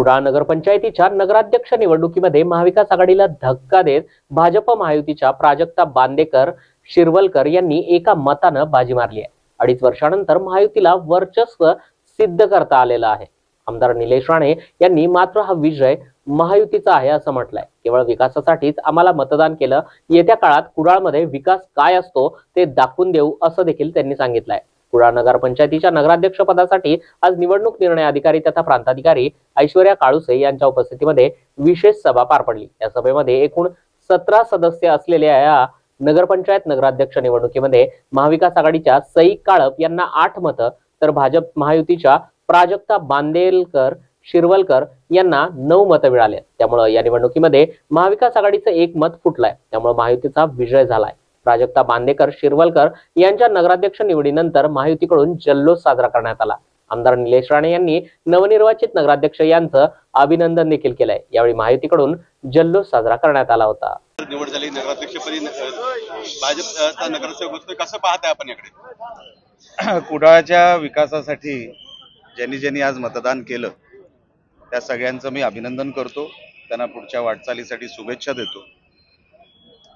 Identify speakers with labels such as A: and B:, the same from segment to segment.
A: कुडाळ नगरपंचायतीच्या नगराध्यक्ष निवडणुकीमध्ये महाविकास आघाडीला धक्का देत भाजप महायुतीच्या प्राजक्ता बांदेकर शिरवलकर यांनी एका मतानं बाजी मारली आहे. अडीच वर्षानंतर महायुतीला वर्चस्व सिद्ध करता आलेलं आहे. आमदार निलेश राणे यांनी मात्र हा विजय महायुतीचा आहे असं म्हटलंय. केवळ विकासासाठीच आम्हाला मतदान केलं येत्या काळात कुडाळमध्ये विकास काय असतो ते दाखवून देऊ असं देखील त्यांनी सांगितलंय. कुडाळ नगरपंचायतीच्या नगराध्यक्ष पदासाठी आज निवडणूक निर्णय अधिकारी तथा प्रांताधिकारी ऐश्वर्या काळुसे यांच्या उपस्थितीमध्ये विशेष सभा पार पडली. या सभेमध्ये एकूण सतरा सदस्य असलेल्या या नगरपंचायत नगराध्यक्ष निवडणुकीमध्ये महाविकास आघाडीच्या सई काळप यांना आठ मतं तर भाजप महायुतीच्या प्राजक्ता बांदेलकर शिरवलकर यांना नऊ मतं मिळाले त्यामुळं या निवडणुकीमध्ये महाविकास आघाडीचं एक मत फुटलंय. त्यामुळे महायुतीचा विजय झालाय. प्राजक्ता बांदेकर शिरवलकर यांच्या नगराध्यक्ष निवडीनंतर महायुतीकडून जल्लोष साजरा करण्यात आला. आमदार निलेश राणे यांनी नवनिर्वाचित नगराध्यक्ष यांचं अभिनंदन देखील केलंय. यावेळी महायुतीकडून जल्लोष साजरा करण्यात आला होता.
B: निवड झाली नगराध्यक्षपदी भाजपचा नगरसेवक होतो कसं पाहताय आपण याकडे?
C: कुडाळच्या विकासासाठी ज्यांनी ज्यांनी आज मतदान केलं त्या सगळ्यांचं मी अभिनंदन करतो. त्यांना पुढच्या वाटचालीसाठी शुभेच्छा देतो.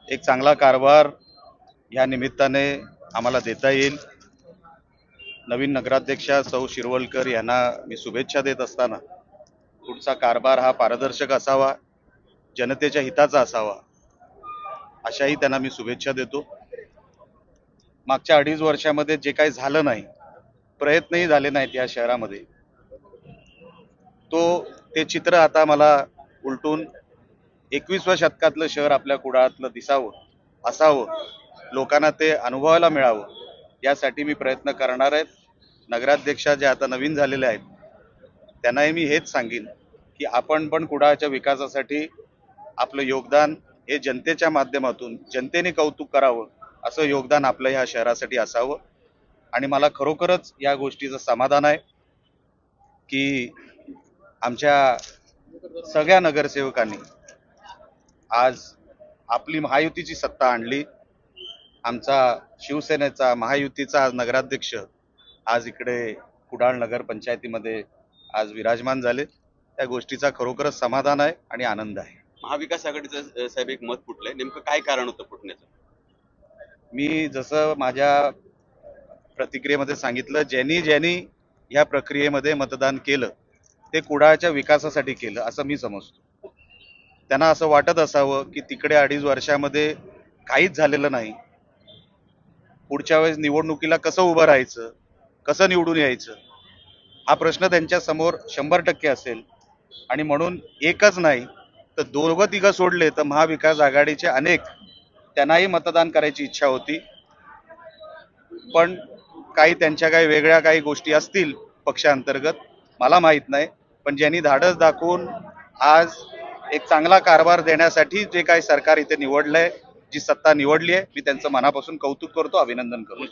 C: एक चांगला कारभार या निमित्ताने आम्हाला देता येईल. नवीन नगराध्यक्षा सौ शिरवलकर यांना मी शुभेच्छा देत असताना पुढचा कारभार हा पारदर्शक असावा जनतेच्या हिताचा असावा अशाही त्यांना मी शुभेच्छा देतो. मागच्या अडीच वर्षामध्ये जे काही झालं नाही प्रयत्नही झाले नाहीत या शहरामध्ये. तो ते चित्र आता मला उलटून एकविसाव्या शतकातलं शहर आपल्या कुडाळातलं दिसावं असावं. लोकांना ते अनुभवायला मिळावं यासाठी मी प्रयत्न करणार आहेत नगराध्यक्षा जे आता नवीन झालेले आहेत त्यांनाही मी हेच सांगेन की आपण पण कुडाळच्या विकासासाठी आपलं योगदान हे जनतेच्या माध्यमातून जनतेने कौतुक करावं असं योगदान आपलं ह्या शहरासाठी असावं. आणि मला खरोखरच या गोष्टीचं समाधान आहे की आमच्या सगळ्या नगरसेवकांनी आज आपली महायुतीची सत्ता आणली. आमचा शिवसेनेचा महायुतीचा आज नगराध्यक्ष आज इकडे कुडाळ नगर पंचायतीमध्ये आज विराजमान झाले. त्या गोष्टीचा खरोखरच समाधान आहे आणि आनंद आहे.
B: महाविकास आघाडीचं साहेब एक मत फुटलंय. नेमकं काय कारण होतं फुटण्याचं?
C: मी जसं माझ्या प्रतिक्रियेमध्ये सांगितलं ज्यांनी ज्यांनी ह्या प्रक्रियेमध्ये मतदान केलं ते कुडाळच्या विकासासाठी केलं असं मी समजतो. त्यांना असं वाटत असावं की तिकडे अडीच वर्षामध्ये काहीच झालेलं नाही. पुढच्या वेळेस निवडणुकीला कसं उभं राहायचं कसं निवडून यायचं हा प्रश्न त्यांच्यासमोर शंभर टक्के असेल. आणि म्हणून एकच नाही तर दोघं तिघं सोडले तर महाविकास आघाडीचे अनेक त्यांनाही मतदान करायची इच्छा होती. पण काही त्यांच्या काही वेगळ्या काही गोष्टी असतील पक्षांतर्गत मला माहीत नाही. पण ज्यांनी धाडस दाखवून आज एक चांगला कारभार देण्यासाठी जे काही सरकार इथे निवडलंय जी सत्ता निवडली आहे मी त्यांचं मनापासून कौतुक करतो अभिनंदन करतो.